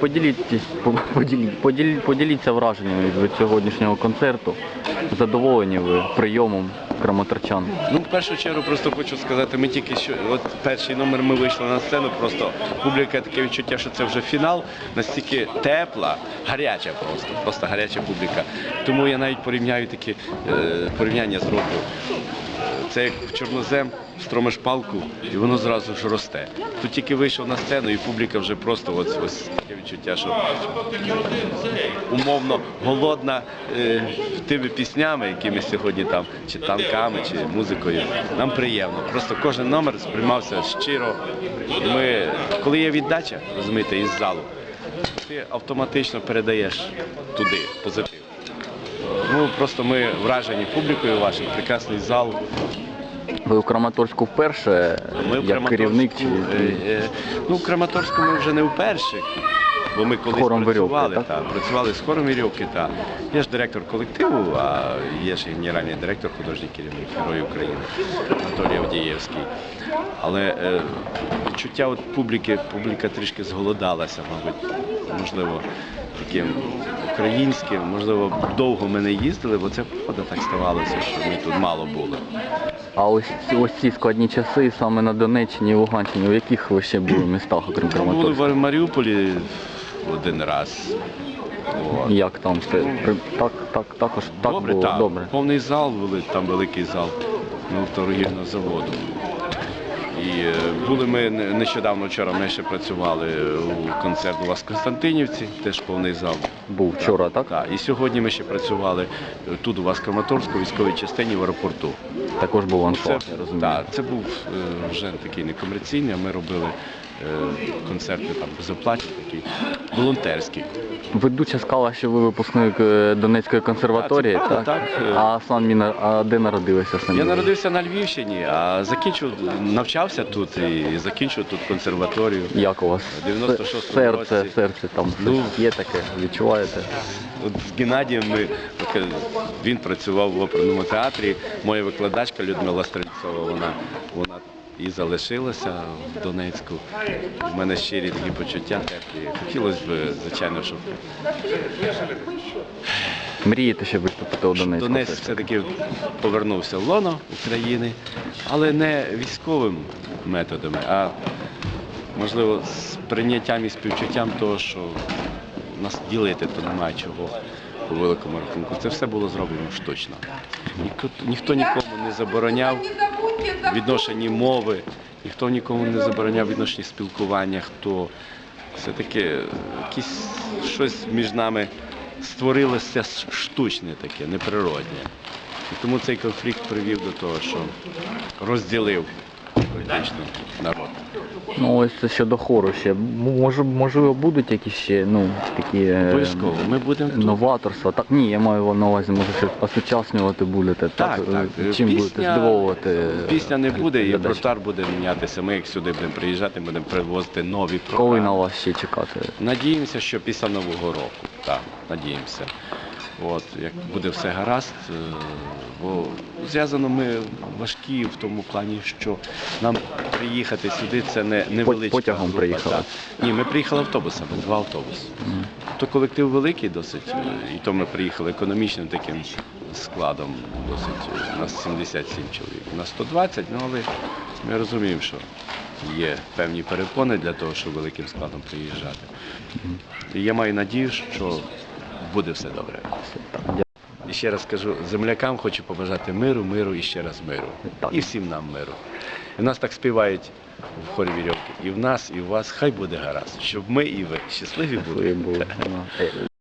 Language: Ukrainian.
поділіться, поділіть, поділіть, поділіться враженнями від сьогоднішнього концерту. Задоволені ви прийомом краматорчан. Ну, в першу чергу просто хочу сказати, ми тільки що, от перший номер ми вийшли на сцену, просто публіка таке відчуття, що це вже фінал, настільки тепла, гаряча просто, просто гаряча публіка. Тому я навіть порівняю такі е, порівняння з року. Це як в чорнозем, стромиш палку, і воно зразу ж росте. Тут тільки вийшов на сцену, і публіка вже просто ось, ось таке відчуття, що умовно голодна е, тими піснями, якими сьогодні там, чи танками, чи музикою. Нам приємно. Просто кожен номер сприймався щиро. Ми, коли є віддача, розумієте, із залу, ти автоматично передаєш туди позитив. Ну просто ми вражені публікою вашим, прекрасний зал. Ви у Краматорську вперше, Ми в як керівник чи Краматорську, е, е, ну в Краматорську ми вже не вперше. Бо ми колись Хором працювали, «Вірьовки», та, працювали з хором вірьовки, та я ж директор колективу, а є ж генеральний директор, художній керівник Герой України Анатолій Авдієвський. Але е, відчуття от публіки, публіка трішки зголодалася, мабуть, можливо, таким українським, можливо, довго ми не їздили, бо це правда так ставалося, що ми тут мало були. а ось ось ці складні часи саме на Донеччині і Луганщині, у яких ви ще були містах, окрім Ми були в Маріуполі один раз. От. Як там все? При- Так, так, також так добре, було так. добре. Повний зал, вели- там великий зал нафторогільного заводу. І е, були ми не- нещодавно вчора ми ще працювали у концерт у вас в Константинівці, теж повний зал. Був вчора, так? Так. І сьогодні ми ще працювали е, тут у вас в Краматорську, військовій частині в аеропорту. Також був аншлаг, Це, я розумію. так, це був е, вже такий некомерційний, а ми робили е, концерти там безоплатні, такі волонтерські. Ведуча сказала, що ви випускник е, Донецької консерваторії, Так, так? так. А самі на- а де народилися самі? Я народився на Львівщині, а закінчив, навчався тут і закінчив тут консерваторію. Як у вас? 96-му серце, році. серце там Ну. є таке, відчуваєте? От з Геннадієм ми він працював в оперному театрі. Моя викладачка Людмила Стрельцова, вона, вона і залишилася в Донецьку. У мене щирі такі почуття теплі. Хотілося б, звичайно, щоб Мрієте ще виступити у Донецьку? Донець все-таки все-таки повернувся в лоно України, але не військовим методами, а можливо з прийняттям і співчуттям того, що нас ділити то немає чого по великому рахунку. Це все було зроблено штучно. Ніхто, ніхто нікому не забороняв відношенні мови, ніхто нікому не забороняв відношенні спілкування, хто все-таки якісь щось між нами створилося штучне таке, неприродне. І тому цей конфлікт привів до того, що розділив практично народ. Ну ось це щодо хору ще. Може, можливо, будуть якісь ще ну, такі е, Обов'язково. Ми будемо тут. новаторства. Так, ні, я маю на увазі, може, що осучаснювати будете. Так, так. е, Чим Пісня- будете здивовувати? Пісня не буде, і глядачів? вратар буде мінятися. Ми як сюди будемо приїжджати, будемо привозити нові Коли програми. на вас ще чекати? Надіємося, що після Нового року. Так, надіємося. От, як буде все гаразд, е, бо зв'язано ми важкі в тому плані, що нам приїхати сюди це не невеличка потягом група, приїхали? так. Ні, ми приїхали автобусами, два автобуси. То колектив великий досить, е, і то ми приїхали економічним таким складом, досить. е, У нас 77 чоловік. У нас 120, ну але ми розуміємо, що є певні перепони для того, щоб великим складом приїжджати. І я маю надію, що буде все добре. І ще раз кажу, землякам хочу побажати миру, миру і ще раз миру. І всім нам миру. І нас так співають в хорі вірьовки. І в нас, і в вас хай буде гаразд, щоб ми і ви щасливі були.